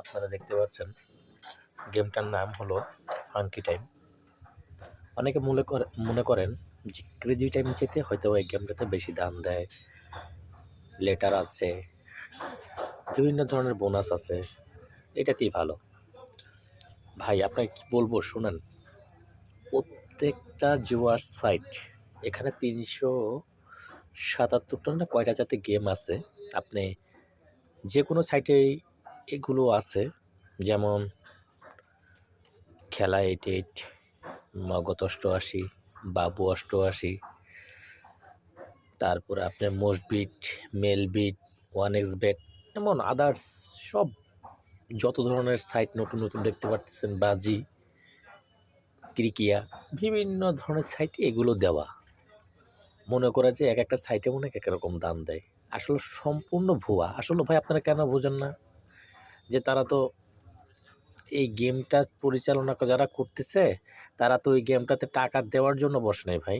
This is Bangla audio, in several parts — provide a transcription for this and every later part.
আপনারা দেখতে পাচ্ছেন, গেমটার নাম হলো ফাঙ্কি টাইম। অনেকে মনে করে, মনে করেন যে ক্রেজি টাইম চেতে হয়তো এই গেমটাতে বেশি দাম দেয় লেটার আছে, বিভিন্ন ধরনের বোনাস আছে, এটাতেই ভালো। ভাই আপনাকে কি বলব, শুনেন, প্রত্যেকটা জুয়ার সাইট এখানে তিনশো সাতাত্তরটা না কয়টা যাতে গেম আছে, আপনি যে কোনো সাইটেই এগুলো আছে, যেমন খেলা এইট এইট মগত অষ্টআশি, বাবু অষ্টআশি, তারপর আপনার Mostbet Melbet one X bet এমন আদার্স সব যত ধরনের সাইট নতুন নতুন দেখতে পাচ্ছেন বাজি, ক্রিকিয়া, বিভিন্ন ধরনের সাইটে এগুলো দেওয়া। মনে করে যে এক একটা সাইটে মনে এক রকম দাম দেয়। আসলে সম্পূর্ণ ভুয়া। আসলে ভাই আপনারা কেন বোঝেন না? যে তারা তো এই গেমটা পরিচালনা যারা করতেছে, তারা তো ওই গেমটাতে টাকা দেওয়ার জন্য বসে নাই ভাই।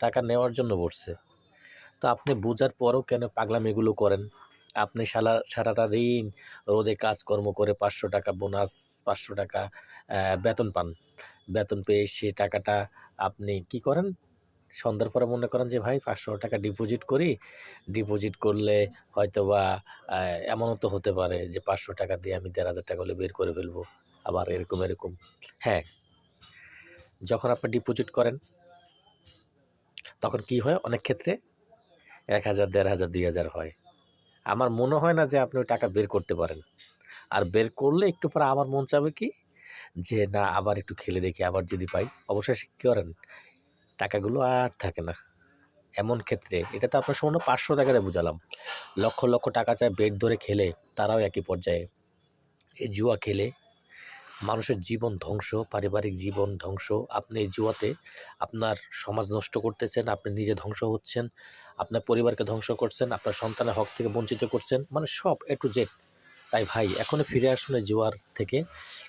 টাকা নেওয়ার জন্য বসছে। তো আপনি বোঝার পরও কেন পাগলাম এগুলো করেন? আপনি সারা সারাটা দিন রোদে কাজকর্ম করে পাঁচশো টাকা বোনাস পাঁচশো টাকা বেতন পান। বেতন পেয়ে সে টাকাটা আপনি কি করেন? সন্ধ্যার পরে মনে করেন যে, ভাই, পাঁচশো টাকা ডিপোজিট করি। ডিপোজিট করলে হয়তো বা এমনও তো হতে পারে যে, পাঁচশো টাকা দিয়ে আমি দেড় হাজার টাকা হলে বের করে ফেলব। আবার এরকম এরকম। হ্যাঁ। যখন আপনি ডিপোজিট করেন, তখন কি হয়? অনেক ক্ষেত্রে এক হাজার, দেড় হাজার, দুই হাজার হয়। আমার মনে হয় না যে, আপনি ওই টাকা বের করতে পারেন। আর বের করলে একটু পরে আমার মন চাবে কি? যে, না, আবার একটু খেলে দেখি, আবার যদি পাই। অবশ্যই কী করেন? টাকাগুলো আর থাকে না। এমন ক্ষেত্রে, এটা তো আপনার সামান্য পাঁচশো টাকারে বুঝালাম। লক্ষ লক্ষ টাকা চায় বেড ধরে খেলে, তারাও একই পর্যায়ে। এই জুয়া খেলে মানুষের জীবন ধ্বংস, পারিবারিক জীবন ধ্বংস। আপনি এই জুয়াতে আপনার সমাজ নষ্ট করতেছেন, আপনি নিজে ধ্বংস হচ্ছেন, আপনার পরিবারকে ধ্বংস করছেন, আপনার সন্তানের হক থেকে বঞ্চিত করছেন মানে সব এ টু জেড তাই ভাই, এখনই ফিরে আসুন এই জুয়ার থেকে।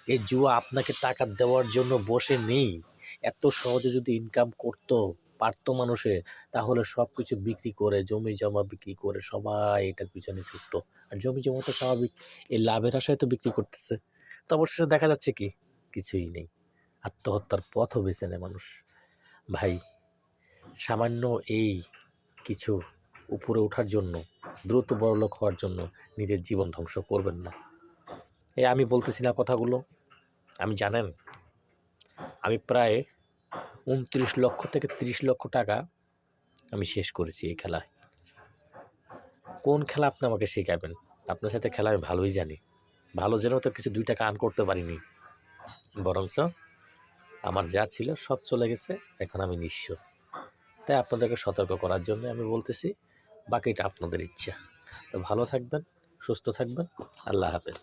এই জুয়া আপনাকে টাকা দেওয়ার জন্য বসে নেই। এত সহজে যদি ইনকাম করতো পারতো মানুষে, তাহলে সব কিছু বিক্রি করে, জমি জমা বিক্রি করে সবাই এটার পিছনে ছুটতো। আর জমি জমা তো স্বাভাবিক, এই লাভের আশায় তো বিক্রি করতেছে। তো অবশেষে দেখা যাচ্ছে কি? কিছুই নেই। আত্মহত্যার পথও বেছে নেয় মানুষ। ভাই, সামান্য এই কিছু উপরে ওঠার জন্য, দ্রুত বড়লোক হওয়ার জন্য নিজের জীবন ধ্বংস করবেন না। এই আমি বলতেছি না কথাগুলো। আমি জানেন আমি প্রায় উনত্রিশ লক্ষ থেকে তিরিশ লক্ষ টাকা আমি শেষ করেছি এই খেলায়। কোন খেলা আপনি আমাকে শেখাবেন? আপনার সাথে খেলা আমি ভালোই জানি। ভালো জেনেও তো কিছু দুই টাকা আর্ন করতে পারিনি। বরঞ্চ আমার যা ছিল সব চলে গেছে, এখন আমি নিঃস্ব। তাই আপনাদেরকে সতর্ক করার জন্য আমি বলতেছি, বাকিটা আপনাদের ইচ্ছা। তো ভালো থাকবেন, সুস্থ থাকবেন, আল্লাহ হাফেজ।